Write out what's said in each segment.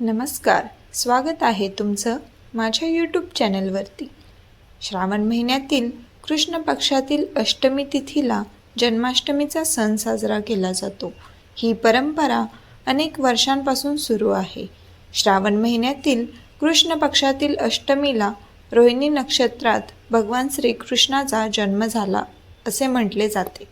नमस्कार स्वागत आहे तुमचं माझ्या यूट्यूब चॅनलवरती. श्रावण महिन्यातील कृष्ण पक्षातील अष्टमी तिथीला जन्माष्टमीचा सण साजरा केला जातो. ही परंपरा अनेक वर्षांपासून सुरू आहे. श्रावण महिन्यातील कृष्ण पक्षातील अष्टमीला रोहिणी नक्षत्रात भगवान श्रीकृष्णाचा जन्म झाला असे म्हटले जाते.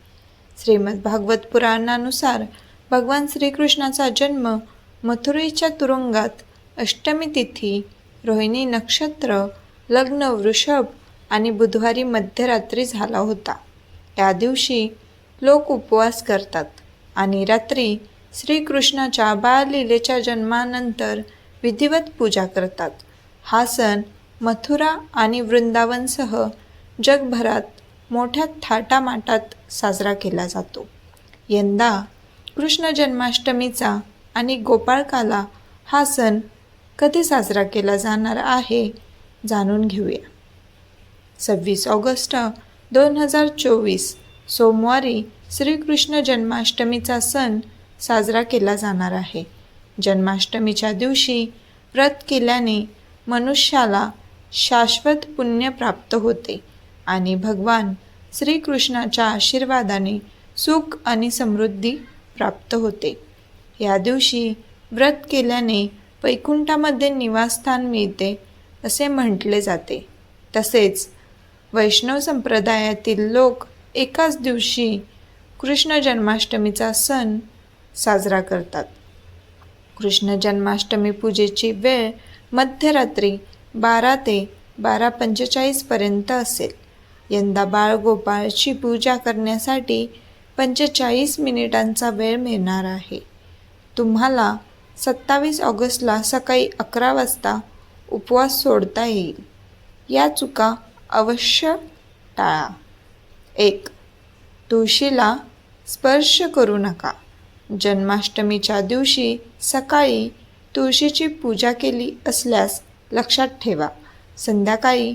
श्रीमद भागवत पुराणानुसार भगवान श्रीकृष्णाचा जन्म मथुरेच्या तुरुंगात अष्टमी तिथी रोहिणी नक्षत्र लग्न वृषभ आणि बुधवारी मध्यरात्री झाला होता. त्या दिवशी लोक उपवास करतात आणि रात्री श्रीकृष्णाच्या बाललीलेच्या जन्मानंतर विधिवत पूजा करतात. हा सण मथुरा आणि वृंदावनसह जगभरात मोठ्या थाटामाटात साजरा केला जातो. यंदा कृष्ण जन्माष्टमीचा आणि गोपाळकाला हा सण कधी साजरा केला जाणार आहे जाणून घेऊया. सव्वीस ऑगस्ट दोन हजार चोवीस सोमवारी श्रीकृष्ण जन्माष्टमीचा सण साजरा केला जाणार आहे. जन्माष्टमीच्या दिवशी व्रत केल्याने मनुष्याला शाश्वत पुण्य प्राप्त होते आणि भगवान श्रीकृष्णाच्या आशीर्वादाने सुख आणि समृद्धी प्राप्त होते. या दिवशी व्रत केल्याने वैकुंठामध्ये निवासस्थान मिळते असे म्हटले जाते. तसेच वैष्णव संप्रदायातील लोक एकाच दिवशी कृष्ण जन्माष्टमीचा सण साजरा करतात. कृष्ण जन्माष्टमी पूजेची वेळ मध्यरात्री बारा ते बारा पंचेचाळीसपर्यंत असेल. यंदा बाळगोपाळची पूजा करण्यासाठी पंचेचाळीस मिनिटांचा वेळ मिळणार आहे. तुम्हाला सत्तावीस ऑगस्टला सकाळी अकरा वाजता उपवास सोडता येईल. या चुका अवश्य टाळा. एक तुळशीला स्पर्श करू नका. जन्माष्टमीच्या दिवशी सकाळी तुळशीची पूजा केली असल्यास लक्षात ठेवा. संध्याकाळी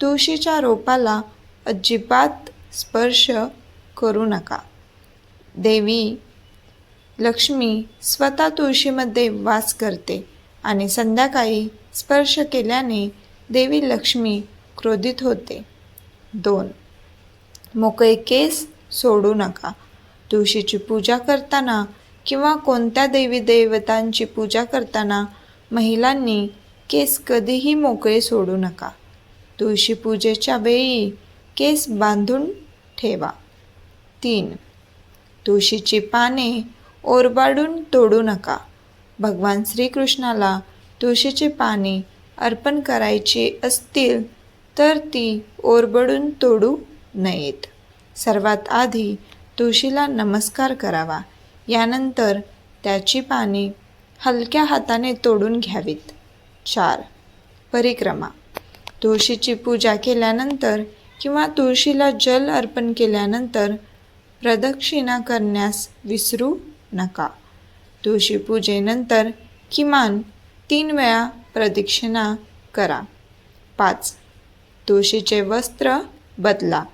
तुळशीच्या रोपाला अजिबात स्पर्श करू नका. देवी लक्ष्मी स्वतः तुळशीमध्ये वास करते आणि संध्याकाळी स्पर्श केल्याने देवी लक्ष्मी क्रोधित होते. दोन. मोकळे केस सोडू नका. तुळशीची पूजा करताना किंवा कोणत्या देवी देवतांची पूजा करताना महिलांनी केस कधीही मोकळे सोडू नका. तुळशी पूजेच्या वेळी केस बांधून ठेवा. तीन. तुळशीची पाने ओरबाडून तोडू नका. भगवान श्रीकृष्णाला तुळशीची पाने अर्पण करायची असतील तर ती ओरबडून तोडू नयेत. सर्वात आधी तुळशीला नमस्कार करावा. यानंतर त्याची पाने हलक्या हाताने तोडून घ्यावीत. चार. परिक्रमा. तुळशीची पूजा केल्यानंतर किंवा तुळशीला जल अर्पण केल्यानंतर प्रदक्षिणा करण्यास विसरू नका. तुळशी पूजेनंतर किमान तीन वेळा प्रदक्षिणा करा. पाच. तुळशीचे वस्त्र बदला.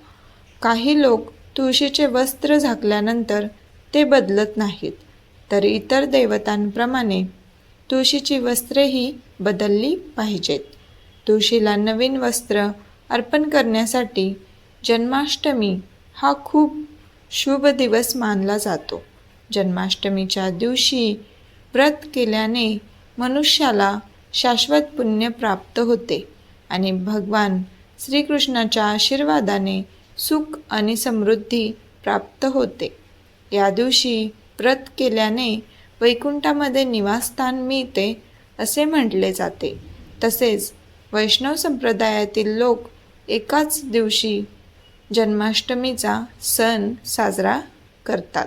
काही लोक तुळशीचे वस्त्र झाकल्यानंतर ते बदलत नाहीत तर इतर देवतांप्रमाणे तुळशीची वस्त्रेही बदलली पाहिजेत. तुळशीला नवीन वस्त्र अर्पण करण्यासाठी जन्माष्टमी हा खूप शुभ दिवस मानला जातो. जन्माष्टमीच्या दिवशी व्रत केल्याने मनुष्याला शाश्वत पुण्य प्राप्त होते आणि भगवान श्रीकृष्णाच्या आशीर्वादाने सुख आणि समृद्धी प्राप्त होते. या दिवशी व्रत केल्याने वैकुंठामध्ये निवासस्थान मिळते असे म्हटले जाते. तसेच वैष्णव संप्रदायातील लोक एकाच दिवशी जन्माष्टमीचा सण साजरा करतात.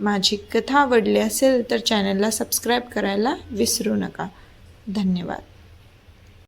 माझी कथा आवडली असेल तर चॅनलला सबस्क्राईब करायला विसरू नका. धन्यवाद.